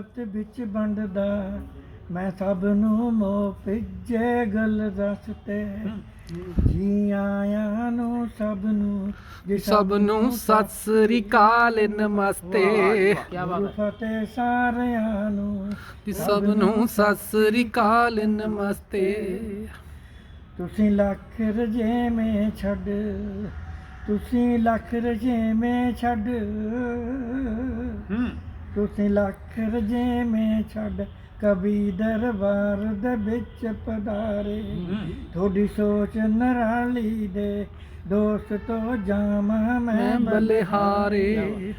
ਮੋਹਬਤ ਵਿੱਚ ਵੰਡਦਾ ਮੈਂ ਸਭ ਨੂੰ ਮੋਹ ਭਿੱਜੇ ਗਲ ਰਸਤੇ। ਜੀ ਆਇਆਂ ਨੂੰ ਸਭ ਨੂੰ ਜੀ ਸਭ ਨੂੰ ਸਤਿ ਸ੍ਰੀ ਅਕਾਲ ਨਮਸਤੇ। ਗੁਰੂ ਫਤਿਹ ਸਾਰਿਆਂ ਨੂੰ ਜੀ ਸਭ ਨੂੰ ਸਤਿ ਸ੍ਰੀ ਅਕਾਲ ਨਮਸਤੇ। ਤੁਸੀਂ ਲੱਖ ਰਜੇਵੇਂ ਛੱਡ ਤੁਸੀਂ ਲੱਖ ਰਜੇਵੇਂ ਛੱਡ। ਤੁਸੀਂ ਲੱਖ ਰਜੇਵੇਂ ਛੱਡ ਕਵੀ ਦਰਬਾਰ ਦੇ ਵਿੱਚ ਪਧਾਰੇ। ਤੁਹਾਡੀ ਸੋਚ ਨਰਾਲੀ ਦੇ ਦੋਸਤੋ ਜਾਮਾ ਮੈਂ ਮੈਂ ਬਲਿਹਾਰੇ।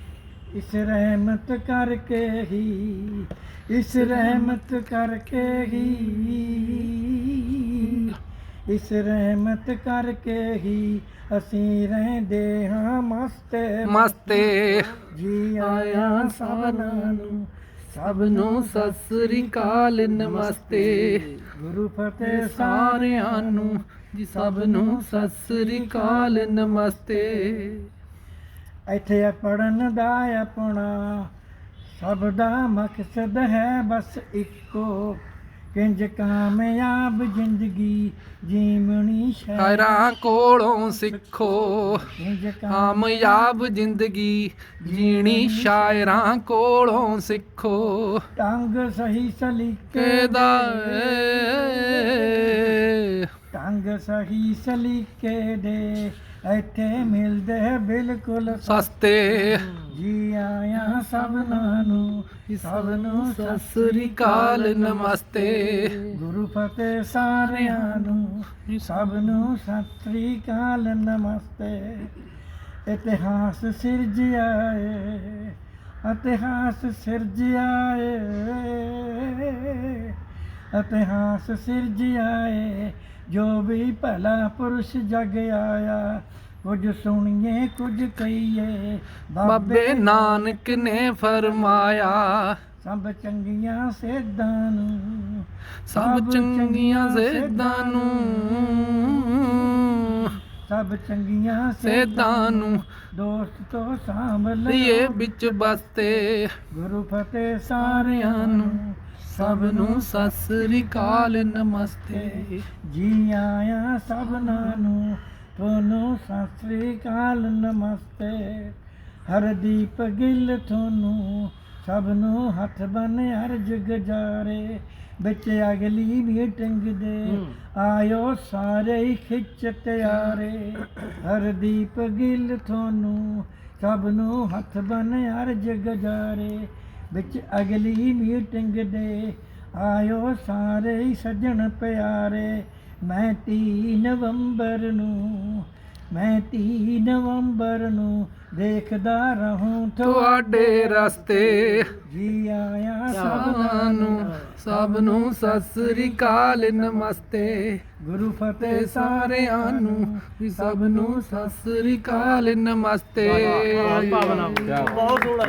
ਇਸ ਰਹਿਮਤ ਕਰਕੇ ਹੀ ਇਸ ਰਹਿਮਤ ਕਰਕੇ ਹੀ। ਇਸ ਰਹਿਮਤ ਕਰਕੇ ਹੀ ਅਸੀਂ ਰਹਿੰਦੇ ਹਾਂ ਮਸਤੇ ਮਸਤੇ। ਜੀ ਆਇਆਂ ਸਭਨਾਂ ਨੂੰ। ਸਭ ਨੂੰ ਸਤਿ ਸ੍ਰੀ ਅਕਾਲ ਨਮਸਤੇ। ਗੁਰੂ ਫਤਿਹ ਸਾਰਿਆਂ ਨੂੰ ਜੀ ਸਭ ਨੂੰ ਸਤਿ ਸ੍ਰੀ ਅਕਾਲ ਨਮਸਤੇ। ਇੱਥੇ ਪੜਨ ਦਾ ਆਪਣਾ ਸਭ ਦਾ ਮਕਸਦ ਹੈ ਬਸ ਇੱਕੋ। ਕਿੰਜ ਕਾਮਯਾਬ ਜ਼ਿੰਦਗੀ ਜੀਵਣੀ ਸ਼ਾਇਰਾਂ ਕੋਲੋਂ ਸਿੱਖੋ। ਕਿੰਜ ਕਾਮਯਾਬ ਜ਼ਿੰਦਗੀ ਜੀਣੀ ਸ਼ਾਇਰਾਂ ਕੋਲੋਂ ਸਿੱਖੋ। ਟੰਗ ਸਹੀ ਸਲੀਕੇ ਕਿਦਾ ਟੰਗ ਸਹੀ ਸਲੀਕੇ ਦੇ। ਇੱਥੇ ਮਿਲਦੇ ਬਿਲਕੁਲ ਸਸਤੇ। ਜੀ ਆਇਆਂ ਸਭਨਾਂ ਨੂੰ ਸਭ ਨੂੰ ਸਤਿ ਸ੍ਰੀ ਅਕਾਲ, ਨਮਸਤੇ। ਗੁਰੂ ਫਤਿਹ ਸਾਰਿਆਂ ਨੂੰ ਸਭ ਨੂੰ ਸਤਿ ਸ੍ਰੀ ਅਕਾਲ, ਨਮਸਤੇ। ਇਤਿਹਾਸ ਸਿਰਜਿਆ ਏ ਇਤਿਹਾਸ ਸਿਰਜਿਆ ਏ ਇਤਿਹਾਸ ਸਿਰਜਿਆ ਏ ਜੋ ਵੀ ਭਲਾ ਪੁਰਸ਼ ਜਗ ਆਇਆ ਕੁਝ ਸੁਣੀਏ ਕੁਝ ਕਹੀਏ। ਬਾਬੇ ਨਾਨਕ ਨੇ ਫਰਮਾਇਆ ਸਭ ਚੰਗੀਆਂ ਸੇਧਾਂ ਨੂੰ ਸਭ ਚੰਗੀਆਂ ਸੇਧਾਂ ਨੂੰ। ਸਭ ਚੰਗੀਆਂ ਸੇਧਾਂ ਨੂੰ ਦੋਸਤ ਤੋਂ ਸਾਂਭ ਲਈਏ ਵਿੱਚ ਬਸਤੇ ਗੁਰੂ ਫਤਿਹ ਸਾਰਿਆਂ ਨੂੰ ਸਭ ਨੂੰ ਸਤਿ ਸ੍ਰੀ ਅਕਾਲ ਨਮਸਤੇ। ਜੀ ਆਇਆਂ ਸਭਨਾਂ ਨੂੰ ਤੁਹਾਨੂੰ ਸਤਿ ਸ੍ਰੀ ਅਕਾਲ ਨਮਸਤੇ। ਹਰਦੀਪ ਗਿੱਲ ਤੁਹਾਨੂੰ ਸਭ ਨੂੰ ਹੱਥ ਬਨ ਅਰਜ ਗਜਾਰੇ। ਵਿੱਚ ਅਗਲੀ ਮੀਟਿੰਗ ਦੇ ਆਇਓ ਸਾਰੇ ਹੀ ਖਿੱਚ ਤਿਆਰੇ। ਹਰਦੀਪ ਗਿੱਲ ਤੁਹਾਨੂੰ ਸਭ ਨੂੰ ਹੱਥ ਬਨ ਅਰਜ ਗਜਾਰੇ। ਵਿੱਚ ਅਗਲੀ ਮੀਟਿੰਗ ਦੇ ਆਇਓ ਸਾਰੇ ਹੀ ਸੱਜਣ ਪਿਆਰੇ। ਮੈਂ 30 ਨਵੰਬਰ ਨੂੰ ਮੈਂ 30 ਨਵੰਬਰ ਨੂੰ ਦੇਖਦਾ ਰਹੂੰ ਤੁਹਾਡੇ ਰਸਤੇ। ਜੀ ਆਇਆ ਸਭਨਾਂ ਸਭਨਾਂ ਨੂੰ ਸਭ ਨੂੰ ਸਤਿ ਸ੍ਰੀ ਅਕਾਲ ਨਮਸਤੇ। ਗੁਰੂ ਫਤਿਹ ਸਾਰਿਆਂ ਨੂੰ ਵੀ ਸਭ ਨੂੰ ਸਤਿ ਸ੍ਰੀ ਅਕਾਲ ਨਮਸਤੇ। ਬਹੁਤ ਸੋਹਣਾ